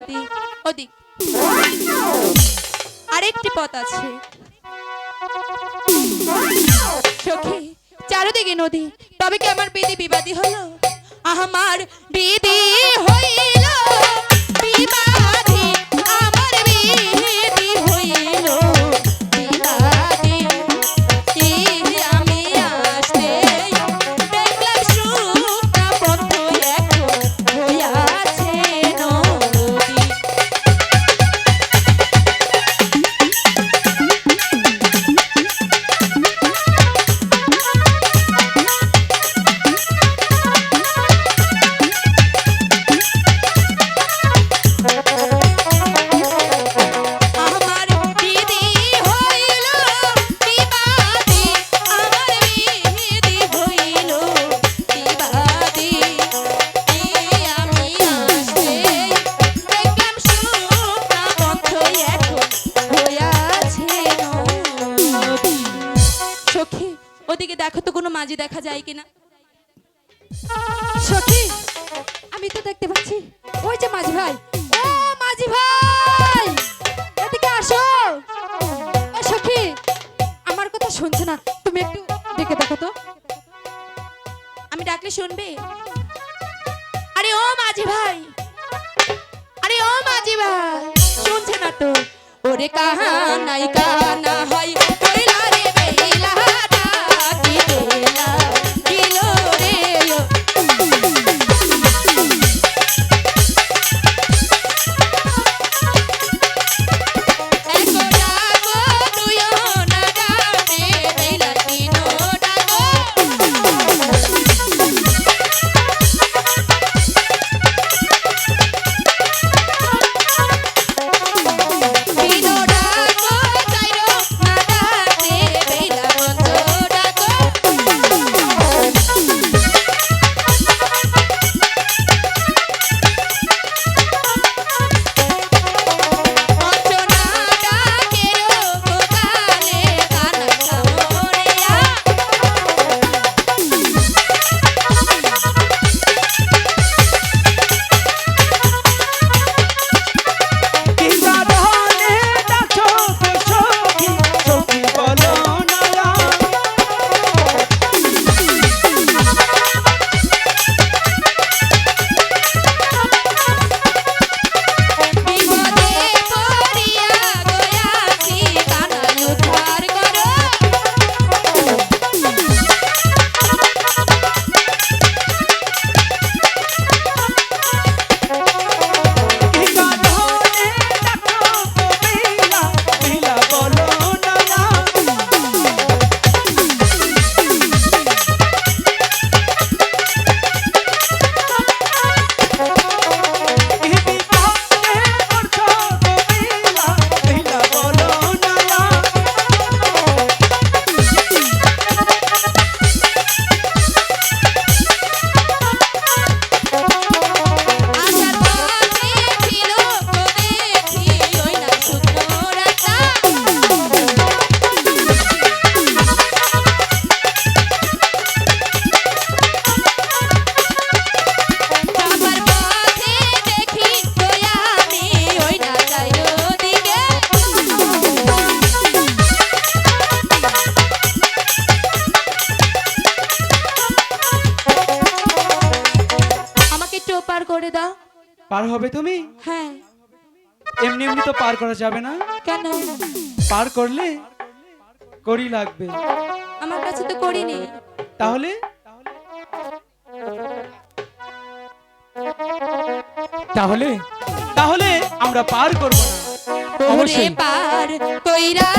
দিক, ওদিক। আরেকটি পথ আছে। সখী, চারদিকে নদী, তবে কি আমার বিধি বিবাদী হলো? আমার বিধি হইল ওদিকে দেখো তো কোনো মাঝি দেখা যায় কিনা? সখী! আমি তো দেখতে পাচ্ছি। ওই যে মাঝি ভাই। ও মাঝি ভাই! এদিকে আসো। ও সখী আমার কথা শুনছে না। তুমি একটু দেখে দেখো তো। আমি ডাকলে শুনবে? আরে ও মাঝি ভাই! আরে ও মাঝি ভাই! শুনছে না তো? ওরে কাহা নাই কানা হয়। পার করে দাও। পার হবে তুমি? হ্যাঁ। এমনি এমনি তো পার করা যাবে না। কেন? পার করলে করি লাগবে। আমার কাছে তো করিনি তাহলে? তাহলে? তাহলে আমরা পার করব না। অবশ্যই। পার কইরা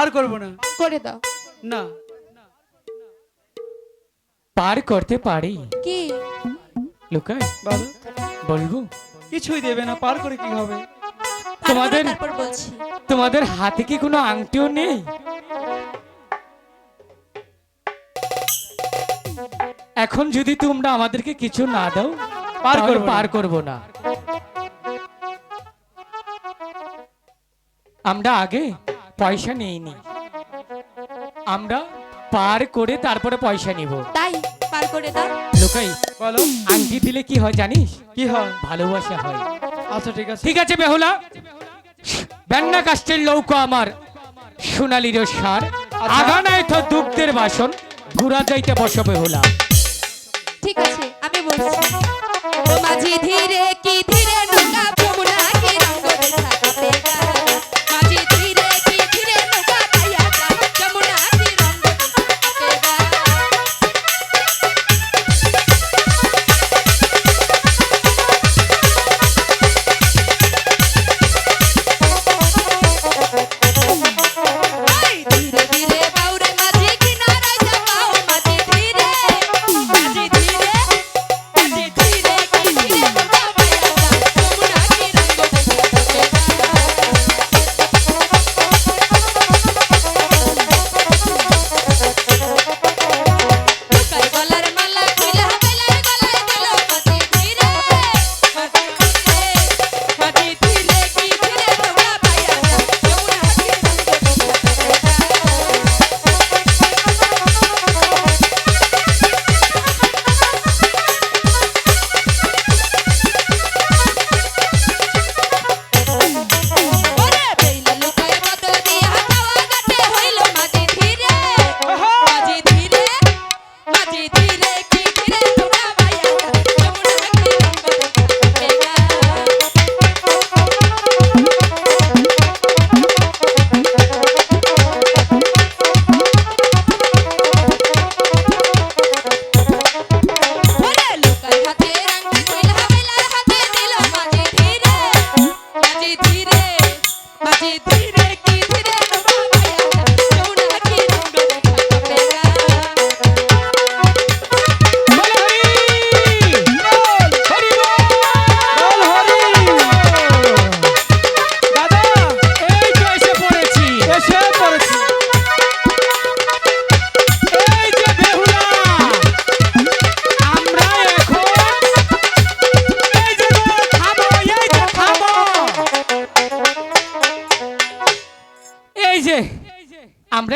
পার করব না। করে দাও। না। পার করতে পারি? কি? লুকাই বলো। বলব? কিছুই দেবে না পার করে কি হবে? তোমাদের- তারপর বলছি। তোমাদের হাতে কি কোনো আংটিও নেই? এখন যদি তোমরা আমাদেরকে কিছু না দাও পার করব পার করব না। আমরা আগে পয়সা নেইনি আমরা পার করে তারপরে পয়সা নিব। তাই? পার করে দাও লোকাই বলো। আংটি দিলে কি হয় জানিস? কি হয়? ভালোবাসা হয়। আচ্ছা ঠিক আছে। ঠিক আছে বেহুলা। বেন্না কাষ্টের লৌক আমার। সোনালির সার। আগানায় তো দুগ্ধের বাসন। ঘুরা যাইতে বস বেহুলা। ঠিক আছে আমি বলছি। ও মাঝি ধীরে কি ধীরে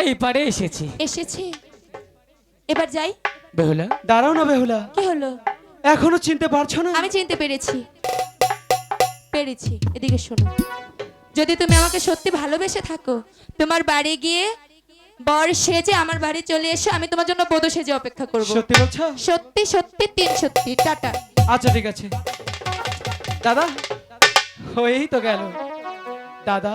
আমরা এপারে এসেছি। এসেছে? এবার যাই? বেহুলা? দাঁড়াও না বেহুলা। কি হলো? এখনও চিনতে পারছ না? আমি চিনতে পেরেছি। পেরেছি। এদিকে শোনো। যদি তুমি আমাকে সত্যি ভালোবেসে থাকো তোমার বাড়ি গিয়ে বর সেজে আমার বাড়ি চলে এসে আমি তোমার জন্য বধূ সেজে অপেক্ষা করব। সত্যি বলছো? সত্যি সত্যি তিন সত্যি। টাটা। আচ্ছা ঠিক আছে। দাদা হয়েই তো গেল। দাদা